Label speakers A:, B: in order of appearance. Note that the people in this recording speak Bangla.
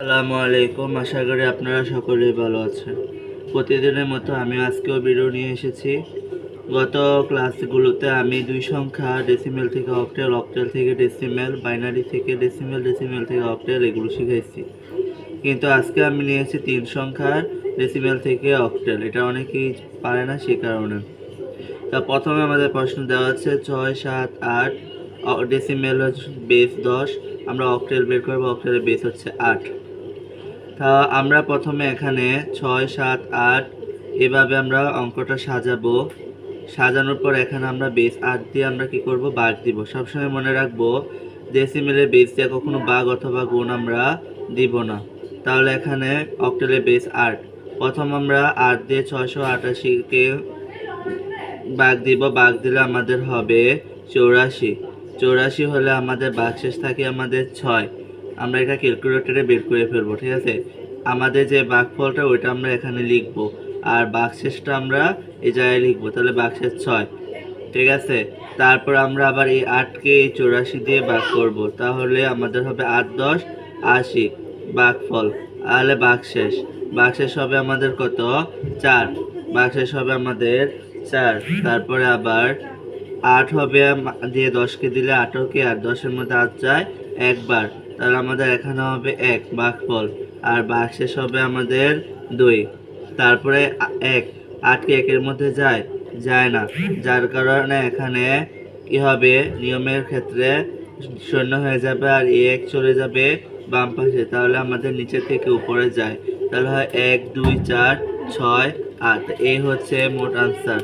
A: আসসালামু আলাইকুম, আশা করি আপনারা সকলেই ভালো আছেন। প্রতিদিনের মতো আমি আজকেও ভিডিও নিয়ে এসেছি। গত ক্লাসগুলোতে আমি দুই সংখ্যা ডেসিমেল থেকে অক্টেল অক্টেল থেকে ডেসিমেল বাইনারি থেকে ডেসিমেল ডেসিমেল থেকে অক্টেল এগুলো শিখাইছি। কিন্তু আজকে আমি নিয়েছি তিন সংখ্যার ডেসিমেল থেকে অক্টেল এটা অনেকেই পারে না সে কারণে। তা প্রথমে আমাদের প্রশ্ন দেওয়া আছে, ছয়, সাত, আট ডেসিমেল বেস দশ, আমরা অক্টেল বের করব অক্টেলের বেস হচ্ছে আট। তা আমরা প্রথমে এখানে ছয়, সাত, আট এভাবে আমরা অঙ্কটা সাজাবো। সাজানোর পর এখানে আমরা বেস আট দিয়ে আমরা কি করব? বাঘ দিব। সবসময় মনে রাখব ডেসিমেলের বেস দিয়ে কখনো বাঘ অথবা গুণ আমরা দিব না। তাহলে এখানে অক্টেলের বেস আট। প্রথম আমরা আট দিয়ে ছশো আটাশিকে বাঘ দিব। বাঘ দিলে আমাদের হবে চৌরাশি। চৌরাশি হলে আমাদের বাঘশেষ থাকে আমাদের ছয়। আমরা এটা ক্যালকুলেটরে বের করে ফেলব, ঠিক আছে? আমাদের যে বাঘফলটা ওইটা আমরা এখানে লিখব। আর বাঘশেষটা আমরা এই জায়গায় লিখব, তাহলে বাঘশেষ ছয়, ঠিক আছে? তারপর আমরা আবার এই আটকে এই চৌরাশি দিয়ে ভাগ করব, তাহলে আমাদের হবে আট, দশ, আশি বাঘফল তাহলে বাঘশেষ বাঘশেষ হবে আমাদের কত? চার বাঘশেষ হবে আমাদের চার। তারপরে আবার আট হবে দিয়ে দশকে দিলে আটকে আর দশের মধ্যে আট যায় একবার। তাহলে আমাদের এখানে হবে এক, বাঘফল। আর বাঘ শেষ হবে আমাদের দুই। তারপরে এক। আটকে একের মধ্যে যায়? যায় না। যার কারণে এখানে কি হবে? নিয়মের ক্ষেত্রে শূন্য হয়ে যাবে আর এক চলে যাবে বাম পাশে। তাহলে আমাদের নিচে থেকে উপরে যায়। তাহলে হয় এক, দুই, চার, ছয়, আট। এই হচ্ছে মোট আনসার